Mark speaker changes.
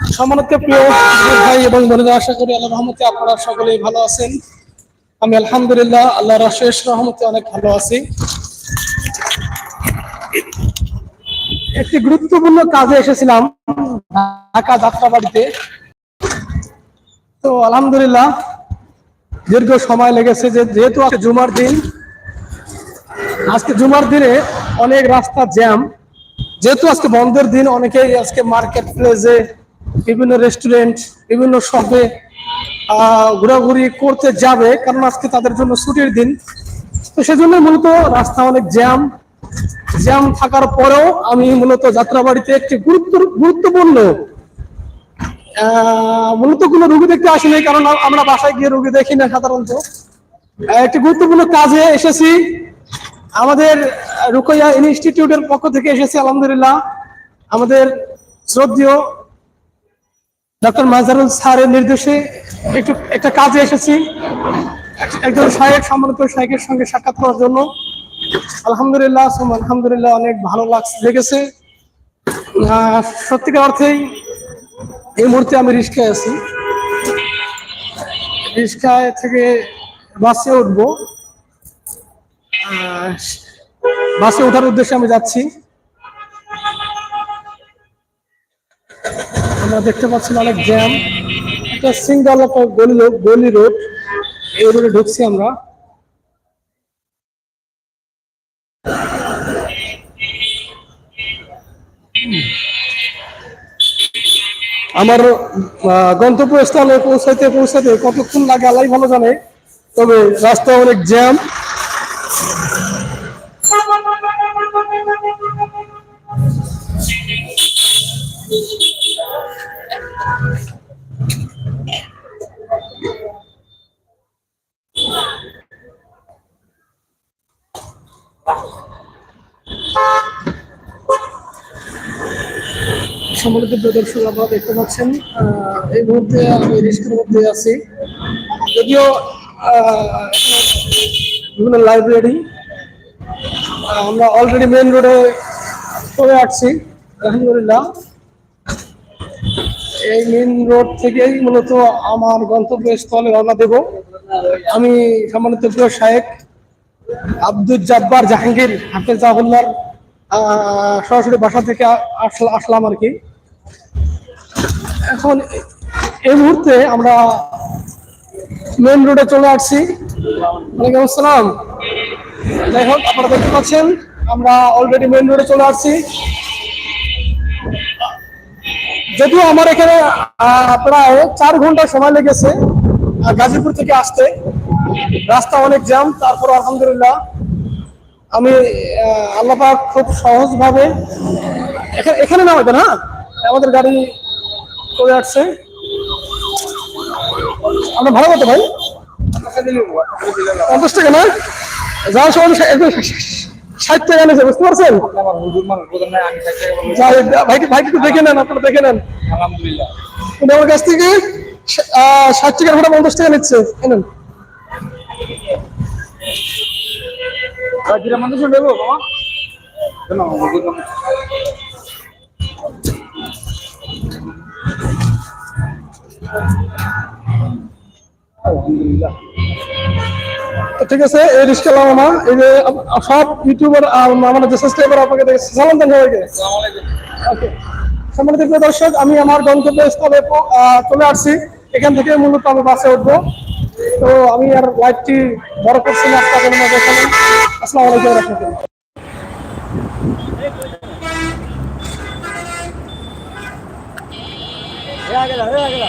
Speaker 1: সম্মানিত প্রিয় ভাই এবং বোনেরা, আশা করি আল্লাহ রহমতে আপনারা সকলেই ভালো আছেন। আমি আলহামদুলিল্লাহ আল্লাহর শেষ রহমতে অনেক ভালো আছি। একটি গুরুত্বপূর্ণ কাজে এসেছিলাম ঢাকা যাত্রাবাড়িতে। তো আলহামদুলিল্লাহ, দীর্ঘ সময় লেগেছে যে যেহেতু আজকে জুমার দিন, আজকে জুমার দিনে অনেক রাস্তা জ্যাম। যেহেতু আজকে বন্ধের দিন, অনেকেই আজকে মার্কেট প্লেসে বিভিন্ন রেস্টুরেন্ট বিভিন্ন শপে ঘোরাঘুরি করতে যাবে, কারণ আজকে তাদের জন্য ছুটির দিন। তো সেজন্য মূলত রাস্তা অনেক জ্যাম জ্যাম থাকার পরেও আমি মূলত যাত্রাবাড়িতে একটি গুরুত্ব, গুরুত্বপূর্ণ মূলত কোনো রুগী দেখতে আসিনি, কারণ আমরা বাসায় গিয়ে রুগী দেখি না সাধারণত। একটি গুরুত্বপূর্ণ কাজে এসেছি। আমাদের রুকইয়া ইনস্টিটিউটের পক্ষ থেকে এসেছি, আলহামদুলিল্লাহ। আমাদের শ্রদ্ধেয় ডক্টর মাজারুল স্যারের নির্দেশে একটু একটা কাজে এসেছি। একজন শায়েক সম্মানিত শায়েকের সঙ্গে সাক্ষাৎ করার জন্য। আলহামদুলিল্লাহ আলহামদুলিল্লাহ, অনেক ভালো লাগছে, লেগেছে। সত্যিকার অর্থেই এই মুহূর্তে আমি রিস্কায় আছি। রিস্কায় থেকে বাসে উঠবো। বাসে ওঠার উদ্দেশ্যে আমি যাচ্ছি। আমরা দেখতে পাচ্ছি অনেক জ্যাম। একটা সিঙ্গল গলি গলি রোড। এই রোডে ঢুকছি আমরা। আমার গন্তব্যস্থলে পৌঁছাইতে পৌঁছাতে কতক্ষণ লাগে আল্লাহ ভালো জানে। তবে রাস্তা অনেক জ্যাম। সম্মানিত প্রদর্শক আপনারা দেখতে পাচ্ছেন। এই মুহূর্তে আমি রিস্কের মধ্যে আছি। যদিও বিভিন্ন লাইব্রেরি আমরা অলরেডি মেন রোডে চলে আসছি আলহামদুলিল্লাহ। এই মেন রোড থেকেই মূলত আমার গন্তব্যস্থলে রওনা দেব। আমি সম্মানিত প্রিয় শাহেক আব্দুল জব্বার জাহাঙ্গীর হাফেজাহুল্লার আহ, সরাসরি বাসা থেকে আসলা- আসলাম আর কি। এখন এই মুহূর্তে আমরা মেন রোডে চলে আসছি। ওয়ালাইকুম আসসালাম। যাই হোক, আপনারা দেখতে পাচ্ছেন, আমরা অলরেডি মেন রোডে চলে আসছি। যদিও আমার এখানে প্রায় চার ঘণ্টা সময় লেগেছে গাজীপুর থেকে আসতে। রাস্তা অনেক জ্যাম, তারপর আলহামদুলিল্লাহ আমি পাক খুব সহজ ভাবে এখানে নামাবেন হ্যাঁ? আমাদের গাড়ি করে আসছে। আমরা ভালো মতো ভাই? পঞ্চাশ টাকা না? যাওয়ার সময় ষাট টাকা নিয়েছে বুঝতে পারছেন? ভাইকে ভাইকে একটু দেখে নেন আপনারা দেখে নেন।
Speaker 2: আলহামদুলিল্লাহ।
Speaker 1: আমার কাছ থেকে ষাট টাকার ভাড়া পঞ্চাশ টাকা নিচ্ছে
Speaker 2: জিরা মানুষ বাবা আলহামদুলিল্লাহ।
Speaker 1: ঠিক আছে এই রিস্কা লামামা এই যে সব ইউটিউবার আর আমাদের যে সাবস্ক্রাইবার আপনাকে দেখে সালাম দেন সবাইকে ওকে। সম্মানিত দর্শক আমি আমার গন্তব্যস্থলে চলে আসছি। এখান থেকে মূলত আমি বাসে উঠবো। তো আমি আর লাইভটি বড় করছি না আপনাদের মধ্যে এখানে। আসসালামু আলাইকুম রহমতুল্লাহ।
Speaker 2: হয়ে গেল হয়ে গেল।